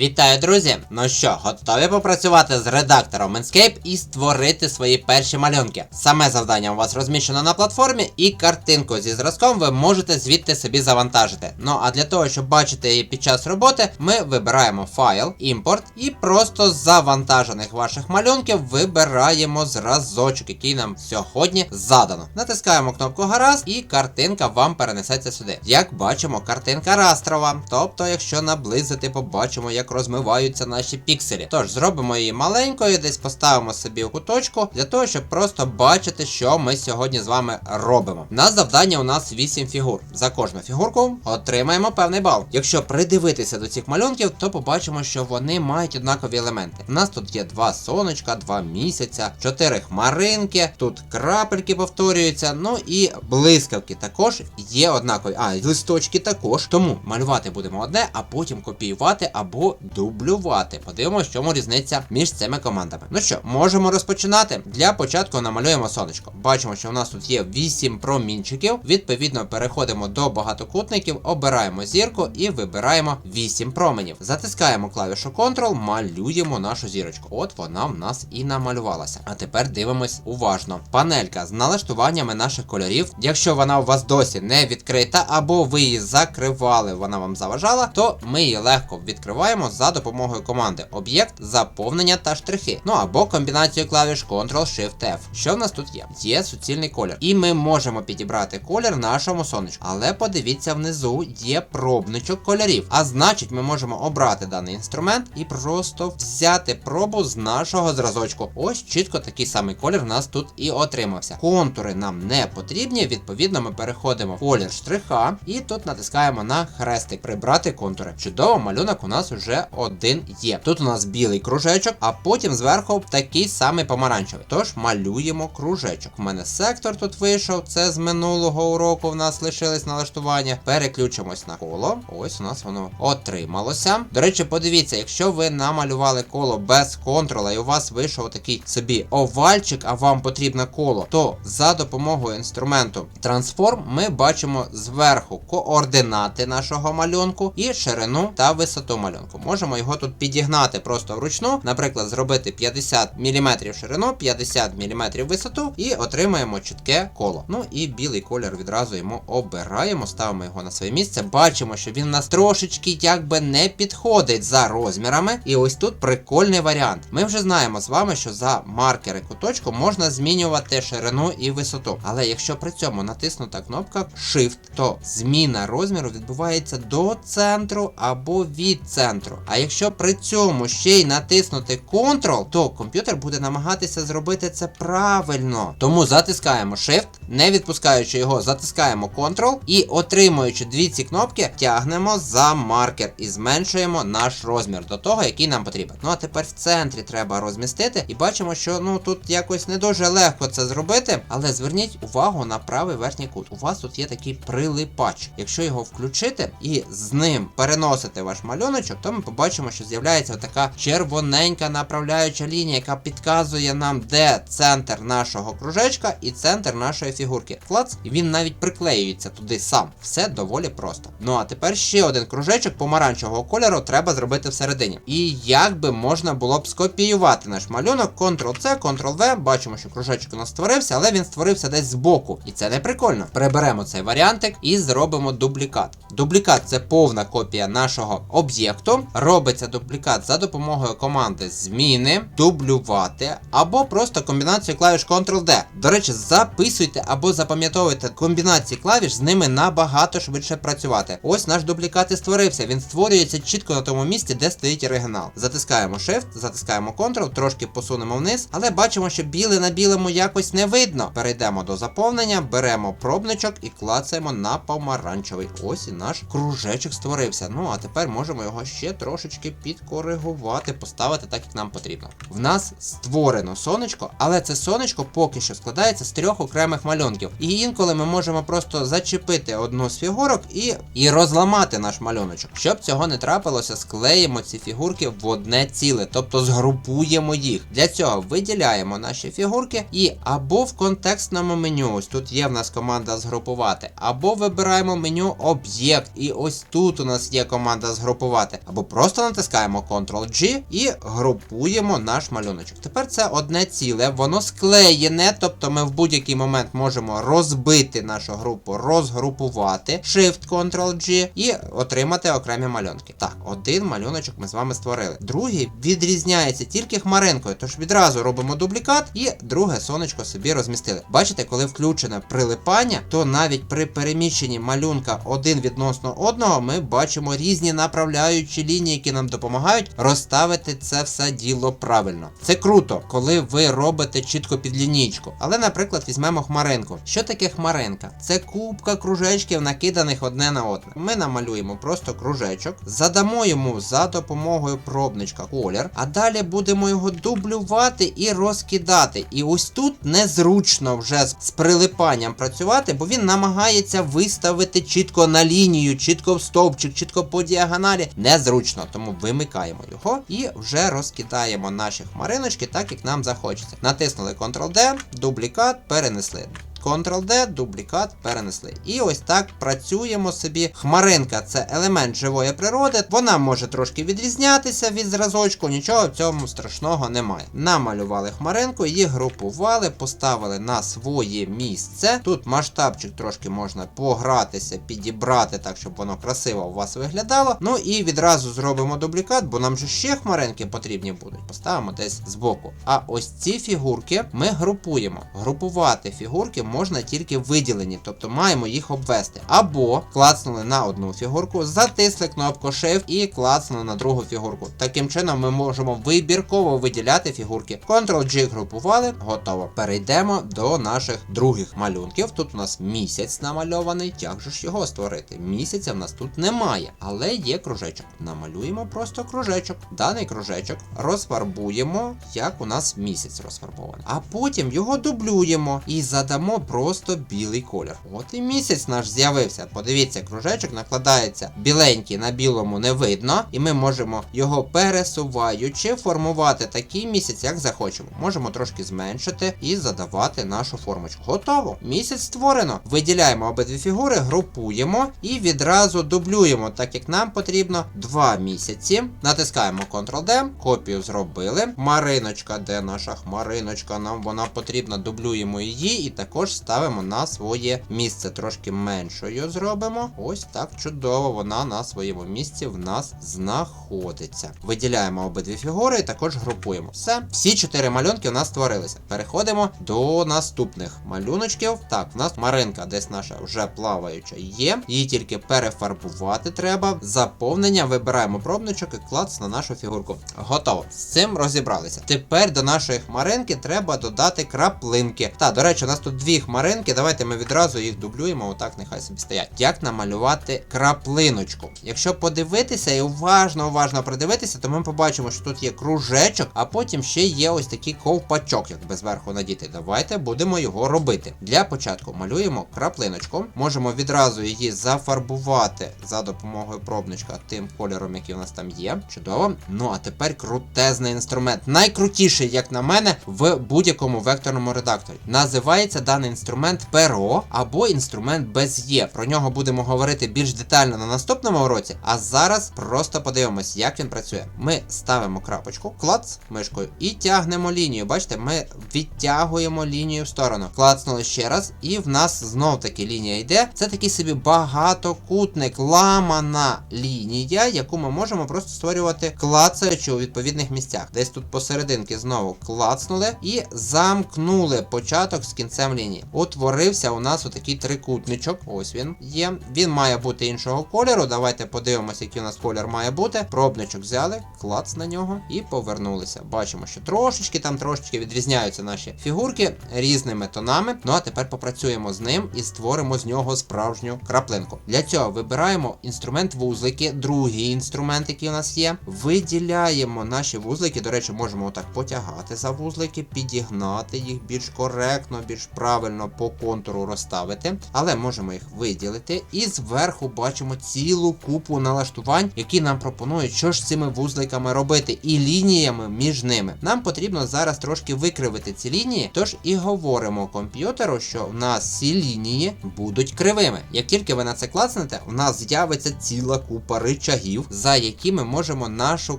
Вітаю, друзі! Ну що, готові попрацювати з редактором Enscape і створити свої перші малюнки? Саме завдання у вас розміщено на платформі, і картинку зі зразком ви можете звідти собі завантажити. Ну а для того, щоб бачити її під час роботи, ми вибираємо файл, імпорт, і просто з завантажених ваших малюнків вибираємо зразочок, який нам сьогодні задано. Натискаємо кнопку гаразд, і картинка вам перенесеться сюди. Як бачимо, картинка растрова. Тобто, якщо наблизити, побачимо, як розмиваються наші пікселі. Тож зробимо її маленькою, десь поставимо собі у куточку, для того, щоб просто бачити, що ми сьогодні з вами робимо. На завдання у нас 8 фігур. За кожну фігурку отримаємо певний бал. Якщо придивитися до цих малюнків, то побачимо, що вони мають однакові елементи. У нас тут є два сонечка, два місяця, чотири хмаринки, тут крапельки повторюються, ну і блискавки також є однакові. А, і листочки також. Тому малювати будемо одне, а потім копіювати або дублювати. Подивимося, в чому різниця між цими командами. Ну що, можемо розпочинати. Для початку намалюємо сонечко. Бачимо, що у нас тут є 8 промінчиків. Відповідно, переходимо до багатокутників, обираємо зірку і вибираємо 8 променів. Затискаємо клавішу Ctrl, малюємо нашу зірочку. От вона в нас і намалювалася. А тепер дивимось уважно. Панелька з налаштуваннями наших кольорів. Якщо вона у вас досі не відкрита, або ви її закривали, вона вам заважала, то ми її легко відкриваємо за допомогою команди об'єкт, заповнення та штрихи. Ну або комбінацію клавіш Ctrl-Shift-F. Що в нас тут є? Є суцільний колір. І ми можемо підібрати колір нашому сонечку. Але подивіться внизу є пробничок кольорів. А значить, ми можемо обрати даний інструмент і просто взяти пробу з нашого зразочку. Ось чітко такий самий колір в нас тут і отримався. Контури нам не потрібні, відповідно, ми переходимо в колір штриха і тут натискаємо на хрестик прибрати контури. Чудово, малюнок у нас вже один є. Тут у нас білий кружечок, а потім зверху такий самий помаранчевий. Тож малюємо кружечок. У мене сектор тут вийшов. Це з минулого уроку в нас лишились налаштування. Переключимось на коло. Ось у нас воно отрималося. До речі, подивіться, якщо ви намалювали коло без контрола і у вас вийшов такий собі овальчик, а вам потрібно коло, то за допомогою інструменту Transform ми бачимо зверху координати нашого малюнку і ширину та висоту малюнку. Можемо його тут підігнати просто вручну, наприклад, зробити 50 мм ширину, 50 мм висоту, і отримаємо чітке коло. Ну і білий колір відразу йому обираємо, ставимо його на своє місце. Бачимо, що він нас трошечки якби не підходить за розмірами. І ось тут прикольний варіант. Ми вже знаємо з вами, що за маркери куточку можна змінювати ширину і висоту. Але якщо при цьому натиснута кнопка Shift, то зміна розміру відбувається до центру або від центру. А якщо при цьому ще й натиснути Ctrl, то комп'ютер буде намагатися зробити це правильно. Тому затискаємо Shift, не відпускаючи його, затискаємо Ctrl і отримуючи дві ці кнопки, тягнемо за маркер і зменшуємо наш розмір до того, який нам потрібен. Ну а тепер в центрі треба розмістити, і бачимо, що ну тут якось не дуже легко це зробити, але зверніть увагу на правий верхній кут. У вас тут є такий прилипач. Якщо його включити і з ним переносити ваш малюночок, то побачимо, що з'являється така червоненька направляюча лінія, яка підказує нам, де центр нашого кружечка і центр нашої фігурки. Клац, і він навіть приклеюється туди сам. Все доволі просто. Ну а тепер ще один кружечок помаранчевого кольору треба зробити всередині. І як би можна було б скопіювати наш малюнок, Ctrl-C, Ctrl-V, бачимо, що кружечок у нас створився, але він створився десь збоку. І це не прикольно. Приберемо цей варіантик і зробимо дублікат. Дублікат це повна копія нашого об'єкту. Робиться дублікат за допомогою команди зміни, дублювати, або просто комбінацію клавіш Ctrl-D. До речі, записуйте або запам'ятовуйте комбінації клавіш, з ними набагато швидше працювати. Ось наш дублікат і створився. Він створюється чітко на тому місці, де стоїть оригінал. Затискаємо Shift, затискаємо Ctrl, трошки посунемо вниз, але бачимо, що біле на білому якось не видно. Перейдемо до заповнення, беремо пробничок і клацаємо на помаранчевий. Ось і наш кружечок створився. Ну а тепер можемо його ще трошечки підкоригувати, поставити так, як нам потрібно. В нас створено сонечко, але це сонечко поки що складається з трьох окремих малюнків. І інколи ми можемо просто зачепити одну з фігурок і, і розламати наш малюночок. Щоб цього не трапилося, склеїмо ці фігурки в одне ціле, тобто згрупуємо їх. Для цього виділяємо наші фігурки і або в контекстному меню, ось тут є в нас команда згрупувати, або вибираємо меню об'єкт, і ось тут у нас є команда згрупувати, або Просто натискаємо Ctrl-G і групуємо наш малюночок. Тепер це одне ціле, воно склеєне, тобто ми в будь-який момент можемо розбити нашу групу, розгрупувати Shift Ctrl-G і отримати окремі малюнки. Так, один малюночок ми з вами створили. Другий відрізняється тільки хмаринкою, тож відразу робимо дублікат і друге сонечко собі розмістили. Бачите, коли включене прилипання, то навіть при переміщенні малюнка один відносно одного ми бачимо різні направляючі лінії, які нам допомагають розставити це все діло правильно. Це круто, коли ви робите чітко під лінійку. Але, наприклад, візьмемо хмаринку. Що таке хмаринка? Це кубка кружечків, накиданих одне на одне. Ми намалюємо просто кружечок, задамо йому за допомогою пробничка колір, а далі будемо його дублювати і розкидати. І ось тут незручно вже з прилипанням працювати, бо він намагається виставити чітко на лінію, чітко в стовпчик, чітко по діагоналі. Незручно, тому вимикаємо його і вже розкидаємо наші хмариночки так, як нам захочеться. Натиснули Ctrl-D, дублікат, перенесли. Ctrl-D, дублікат, перенесли. І ось так працюємо собі. Хмаринка це елемент живої природи. Вона може трошки відрізнятися від зразочку, нічого в цьому страшного немає. Намалювали хмаринку, її групували, поставили на своє місце. Тут масштабчик трошки можна погратися, підібрати так, щоб воно красиво у вас виглядало. Ну і відразу зробимо дублікат, бо нам же ще хмаринки потрібні будуть. Поставимо десь збоку. А ось ці фігурки ми групуємо. Групувати фігурки можна тільки виділені, тобто маємо їх обвести. Або клацнули на одну фігурку, затисли кнопку Shift і клацнули на другу фігурку. Таким чином ми можемо вибірково виділяти фігурки. Ctrl-G групували, готово. Перейдемо до наших других малюнків. Тут у нас місяць намальований. Як же ж його створити? Місяця в нас тут немає, але є кружечок. Намалюємо просто кружечок. Даний кружечок розфарбуємо, як у нас місяць розфарбований. А потім його дублюємо і задамо просто білий колір. От і місяць наш з'явився. Подивіться, кружечок накладається біленький на білому не видно, і ми можемо його пересуваючи формувати такий місяць, як захочемо. Можемо трошки зменшити і задавати нашу формочку. Готово. Місяць створено. Виділяємо обидві фігури, групуємо і відразу дублюємо, так як нам потрібно два місяці. Натискаємо Ctrl-D, копію зробили. Мариночка, де наша хмариночка? Нам вона потрібна, дублюємо її і також ставимо на своє місце. Трошки меншою зробимо. Ось так чудово вона на своєму місці в нас знаходиться. Виділяємо обидві фігури і також групуємо. Все, всі чотири малюнки у нас створилися. Переходимо до наступних малюночків. Так, в нас Маринка, десь наша вже плаваюча є. Її тільки перефарбувати треба. Заповнення вибираємо пробничок і клац на нашу фігурку. Готово. З цим розібралися. Тепер до нашої хмаринки треба додати краплинки. Та, до речі, у нас тут дві хмаринки. Давайте ми відразу їх дублюємо, отак нехай собі стоять. Як намалювати краплиночку? Якщо подивитися і уважно, уважно придивитися, то ми побачимо, що тут є кружечок, а потім ще є ось такий ковпачок, якби зверху надіти. Давайте будемо його робити. Для початку малюємо краплиночку. Можемо відразу її зафарбувати за допомогою пробничка тим кольором, який у нас там є. Чудово. Ну а тепер крутезний інструмент. Найкрутіший, як на мене, в будь-якому векторному редакторі. Називається даний інструмент перо або інструмент без є. Про нього будемо говорити більш детально на наступному уроці. А зараз просто подивимось, як він працює. Ми ставимо крапочку, клац мишкою і тягнемо лінію. Бачите, ми відтягуємо лінію в сторону. Клацнули ще раз, і в нас знов таки лінія йде. Це такий собі багатокутник, ламана лінія, яку ми можемо просто створювати клацаючи у відповідних місцях. Десь тут посерединки знову клацнули і замкнули початок з кінцем лінії. Утворився у нас отакий трикутничок. Ось він є. Він має бути іншого кольору. Давайте подивимося, який у нас колір має бути. Пробничок взяли, клац на нього і повернулися. Бачимо, що трошечки там трошечки відрізняються наші фігурки різними тонами. Ну а тепер попрацюємо з ним і створимо з нього справжню краплинку. Для цього вибираємо інструмент вузлики, другий інструмент, який у нас є. Виділяємо наші вузлики. До речі, можемо отак потягати за вузлики, підігнати їх більш коректно, більш правильно. Правильно по контуру розставити, але можемо їх виділити. І зверху бачимо цілу купу налаштувань, які нам пропонують, що ж з цими вузликами робити, і лініями між ними. Нам потрібно зараз трошки викривити ці лінії, тож і говоримо комп'ютеру, що в нас ці лінії будуть кривими. Як тільки ви на це клацнете, у нас з'явиться ціла купа ричагів, за які ми можемо нашу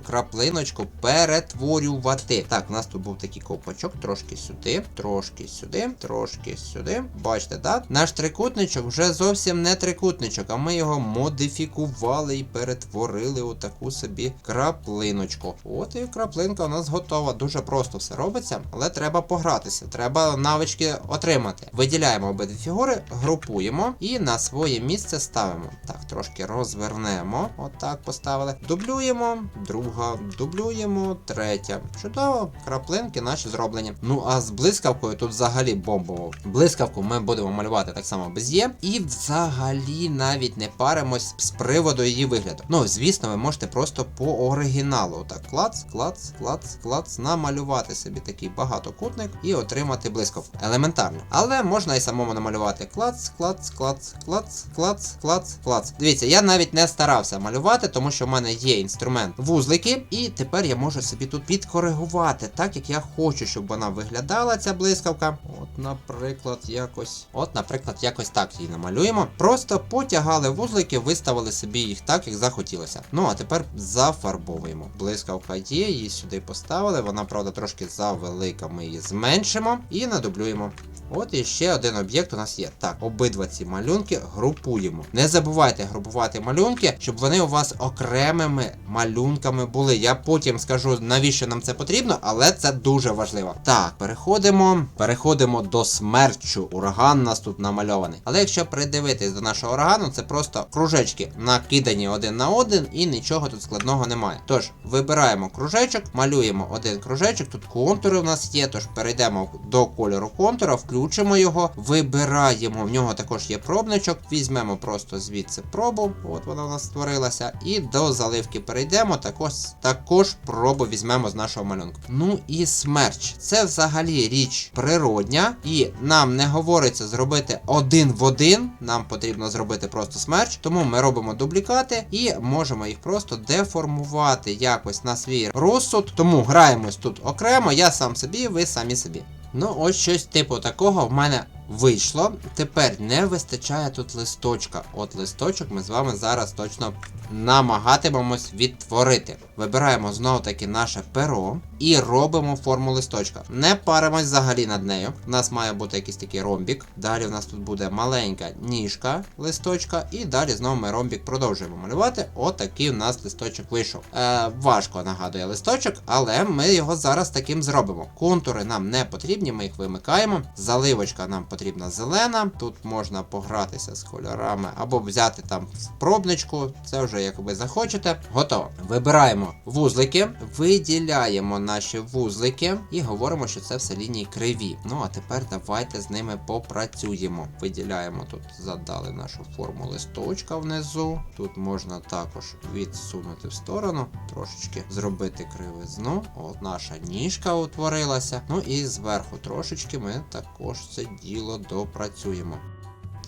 краплиночку перетворювати. Так, у нас тут був такий ковпачок, трошки сюди, трошки сюди, трошки сюди. Бачите, так? Наш трикутничок вже зовсім не трикутничок, а ми його модифікували і перетворили у таку собі краплиночку. От і краплинка у нас готова. Дуже просто все робиться, але треба погратися. Треба навички отримати. Виділяємо обидві фігури, групуємо і на своє місце ставимо. Так, трошки розвернемо. Отак поставили. Дублюємо, друга, дублюємо, третя. Чудово, краплинки наші зроблені. Ну а з блискавкою тут взагалі бомбово. Блискавку ми будемо малювати так само без є. І взагалі навіть не паримось з приводу її вигляду. Ну, звісно, ви можете просто по оригіналу. Так, клац, клац, клац, клац, намалювати собі такий багатокутник і отримати блискавку. Елементарно. Але можна і самому намалювати клац, клац, клац, клац, клац, клац, клац. Дивіться, я навіть не старався малювати, тому що в мене є інструмент вузлики, і тепер я можу собі тут підкоригувати так, як я хочу, щоб вона виглядала, ця блискавка. От, наприклад, якось. От, наприклад, якось так її намалюємо. Просто потягали вузлики, виставили собі їх так, як захотілося. Ну, а тепер зафарбовуємо. Блискавка є, її сюди поставили. Вона, правда, трошки завелика. Ми її зменшимо і надублюємо. От і ще один об'єкт у нас є. Так, обидва ці малюнки групуємо. Не забувайте групувати малюнки, щоб вони у вас окремими малюнками були. Я потім скажу, навіщо нам це потрібно, але це дуже важливо. Так, переходимо. Переходимо до смерчу. Ураган у нас тут намальований. Але якщо придивитись до нашого урагану, це просто кружечки накидані один на один, і нічого тут складного немає. Тож, вибираємо кружечок, малюємо один кружечок. Тут контури у нас є, тож перейдемо до кольору контура, включимо його, вибираємо. В нього також є пробничок. Візьмемо просто звідси пробу. От вона у нас створилася. І до заливки перейдемо. Також, також пробу візьмемо з нашого малюнку. Ну і смерч. Це взагалі річ природня, і нам не говориться зробити один в один. Нам потрібно зробити просто смерч. Тому ми робимо дублікати і можемо їх просто деформувати якось на свій розсуд. Тому граємось тут окремо. Я сам собі, ви самі собі. Ну, ось щось типу такого в мене вийшло. Тепер не вистачає тут листочка. От листочок ми з вами зараз точно намагатимемось відтворити. Вибираємо знову таки наше перо і робимо форму листочка. Не паримось взагалі над нею. У нас має бути якийсь такий ромбік. Далі в нас тут буде маленька ніжка листочка, і далі знову ми ромбік продовжуємо малювати. Отакий у нас листочок вийшов. Е, важко нагадує листочок, але ми його зараз таким зробимо. Контури нам не потрібні, ми їх вимикаємо. Заливочка нам потрібна зелена. Тут можна погратися з кольорами або взяти там пробничку. Це вже як ви захочете. Готово. Вибираємо вузлики, виділяємо наші вузлики і говоримо, що це все лінії криві. Ну а тепер давайте з ними попрацюємо. Виділяємо тут, задали нашу форму листочка внизу. Тут можна також відсунути в сторону, трошечки зробити кривизну. От наша ніжка утворилася. Ну і зверху трошечки ми також це діло допрацюємо.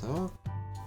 Так.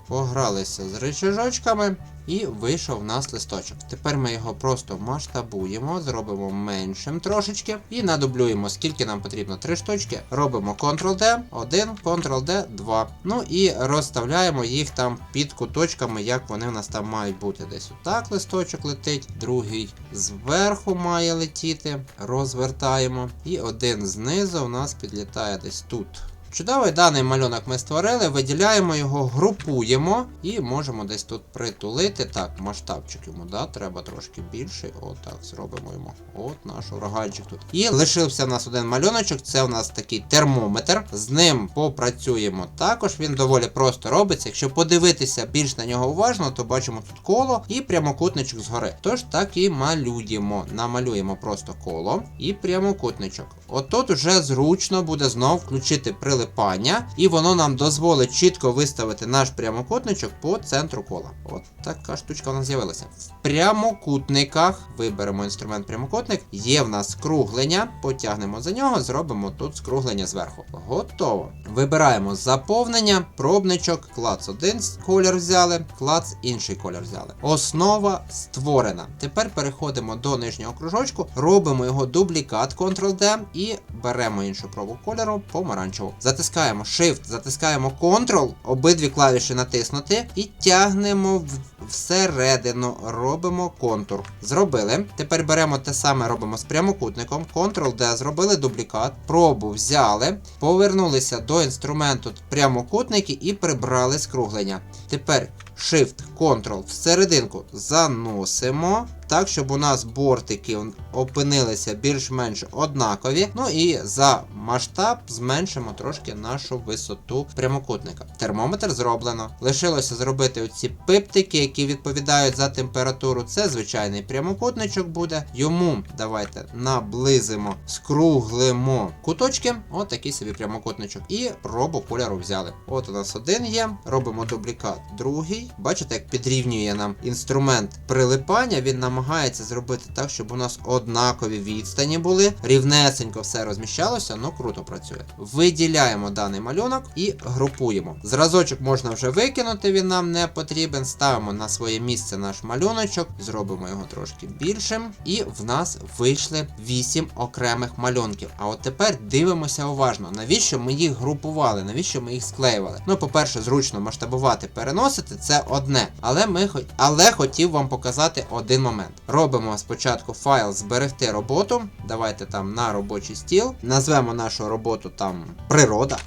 Погралися з рычажочками і вийшов в нас листочок. Тепер ми його просто масштабуємо, зробимо меншим трошечки і надублюємо, скільки нам потрібно. Три штучки. Робимо Ctrl-D, 1, Ctrl-D, 2. Ну і розставляємо їх там під куточками, як вони в нас там мають бути. Десь отак листочок летить, другий зверху має летіти, розвертаємо. І один знизу у нас підлітає десь тут. Чудовий даний малюнок ми створили, виділяємо його, групуємо і можемо десь тут притулити. Так, масштабчик йому, да, треба трошки більший. Отак, зробимо йому. От наш ураганчик тут. І лишився в нас один малюночок, це у нас такий термометр. З ним попрацюємо також. Він доволі просто робиться. Якщо подивитися більш на нього уважно, то бачимо тут коло і прямокутничок згори. Тож так і малюємо. Намалюємо просто коло і прямокутничок. От тут вже зручно буде знов включити прилади прилипання, і воно нам дозволить чітко виставити наш прямокутничок по центру кола. От така штучка у нас з'явилася. В прямокутниках виберемо інструмент прямокутник. Є в нас скруглення, потягнемо за нього, зробимо тут скруглення зверху. Готово. Вибираємо заповнення, пробничок, клац один колір взяли, клац інший колір взяли. Основа створена. Тепер переходимо до нижнього кружочку, робимо його дублікат Ctrl-D і беремо іншу пробу кольору помаранчеву. Затискаємо Shift, затискаємо Ctrl, обидві клавіші натиснути і тягнемо всередину, робимо контур. Зробили. Тепер беремо те саме, робимо з прямокутником. Ctrl-D, зробили дублікат, пробу взяли, повернулися до інструменту прямокутники і прибрали скруглення. Тепер Shift, Ctrl всерединку заносимо. Так, щоб у нас бортики опинилися більш-менш однакові. Ну і за масштаб зменшимо трошки нашу висоту прямокутника. Термометр зроблено. Лишилося зробити оці пиптики, які відповідають за температуру. Це звичайний прямокутничок буде. Йому давайте наблизимо, скруглимо куточки. От такий собі прямокутничок. І пробу кольору взяли. От у нас один є. Робимо дублікат другий. Бачите, як підрівнює нам інструмент прилипання. Він намагається зробити так, щоб у нас однакові відстані були. Рівнесенько все розміщалося, ну круто працює. Виділяємо даний малюнок і групуємо. Зразочок можна вже викинути, він нам не потрібен. Ставимо на своє місце наш малюночок, зробимо його трошки більшим. І в нас вийшли 8 окремих малюнків. А от тепер дивимося уважно, навіщо ми їх групували, навіщо ми їх склеювали. Ну, по-перше, зручно масштабувати, переносити це одне. Але ми але хотів вам показати один момент. Робимо спочатку файл зберегти роботу. Давайте там на робочий стіл. Назвемо нашу роботу там природа.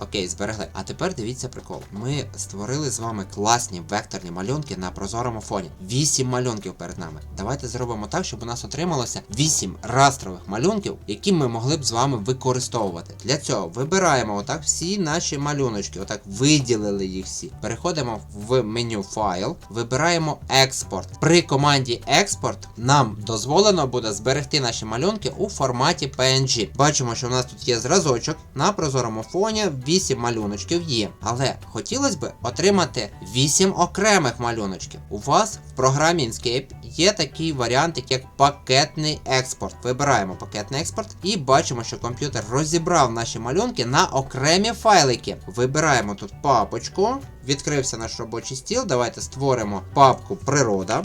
Окей, зберегли. А тепер дивіться прикол. Ми створили з вами класні векторні малюнки на прозорому фоні. Вісім малюнків перед нами. Давайте зробимо так, щоб у нас отрималося вісім растрових малюнків, які ми могли б з вами використовувати. Для цього вибираємо отак всі наші малюночки, отак виділили їх всі. Переходимо в меню файл, вибираємо експорт. При команді експорт нам дозволено буде зберегти наші малюнки у форматі PNG. Бачимо, що у нас тут є зразочок на прозорому фоні. 8 малюночків є. Але хотілося б отримати 8 окремих малюночків. У вас в програмі Inkscape є такий варіант, як пакетний експорт. Вибираємо пакетний експорт і бачимо, що комп'ютер розібрав наші малюнки на окремі файлики. Вибираємо тут папочку. Відкрився наш робочий стіл. Давайте створимо папку природа.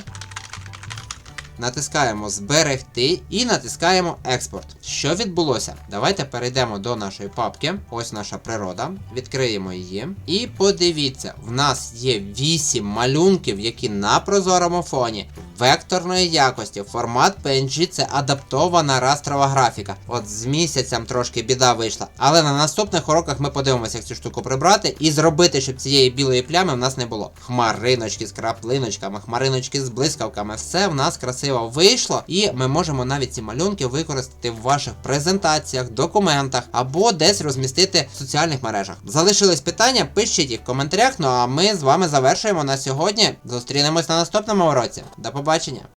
Натискаємо зберегти і натискаємо експорт. Що відбулося? Давайте перейдемо до нашої папки. Ось наша природа. Відкриємо її. І подивіться, в нас є 8 малюнків, які на прозорому фоні. Векторної якості. Формат PNG це адаптована растрова графіка. От з місяцем трошки біда вийшла. Але на наступних уроках ми подивимося, як цю штуку прибрати і зробити, щоб цієї білої плями в нас не було. Хмариночки з краплиночками, хмариночки з блискавками. Все в нас красиво вийшло, і ми можемо навіть ці малюнки використати в ваших презентаціях, документах або десь розмістити в соціальних мережах. Залишились питання, пишіть їх в коментарях. Ну а ми з вами завершуємо на сьогодні. Зустрінемось на наступному уроці. До побачення!